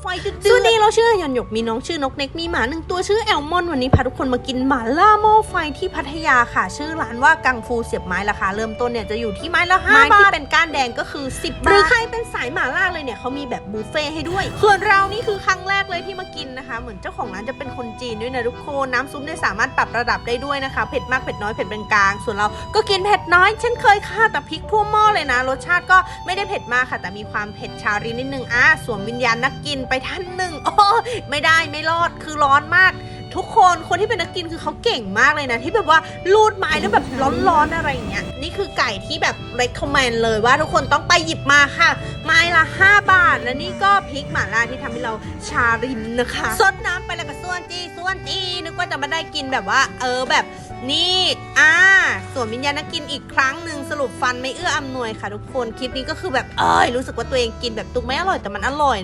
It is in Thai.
ไฟจะเดือดสวัสดีเราชื่อหยอนหยกมีน้องชื่อนกเน็กมีหมาหนึ่งตัวชื่อแอลมอนวันนี้พาทุกคนมากินหมาล่าหม้อไฟที่พัทยาค่ะ ชื่อร้านว่ากังฟูเสียบไม้ราคาเริ่มต้นเนี่ยจะอยู่ที่ไม้ละห้าบาทไม้ที่เป็นก้านแดงก็คือ 10บาทหรือใครเป็นสายหมาล่าเลยเนี่ยเขามีแบบบุฟเฟ่ให้ด้วยส่วนเรานี่คือครั้งแรกเลยที่มากินนะคะ เหมือนเจ้าของร้านจะเป็นคนจีนด้วยนะทุกคนน้ำซุปเนี่ยสามารถปรับระดับได้ด้วยนะคะเผ็ดมากเผ็ดน้อยเผ็ดเป็นกลาง ส่วนเราก็กินเผ็ดน้อยเช่นเคยค่ะแต่พริกท่วมหม้อเลยนะ รสชาติก็ไม่ได้เผ็ดมากค่ะ แต่มีความเผ็ดชารินิดนึงอะสวมวิญญาณนักกินไปท่านหนึ่งโอ้ไม่ได้ไม่รอดคือร้อนมากทุกคนคนที่เป็นนักกินคือเขาเก่งมากเลยนะ ที่แบบว่าลูดไม้แล้วแบบร้อนๆอะไรอย่างเงี้ยนี่คือไก่ที่แบบ recommend เลยว่าทุกคนต้องไปหยิบมาค่ะ ไม้ละ 5 บาท และนี่ก็พริกหม่าล่าที่ทำให้เราชารินนะคะซดน้ำไปแล้วก็ส่วนจีส่วนจีนึกว่าจะมาได้กินแบบว่า เออแบบนี่อ่าส่วนวิญญาณนักกินอีกครั้งหนึ่งสรุปฟันไม่เอื้ออำนวยค่ะ ทุกคนคลิปนี้ก็คือแบบเอยรู้สึกว่าตัวเองกินแบบตุกไม่อร่อยแต่มันอร่อย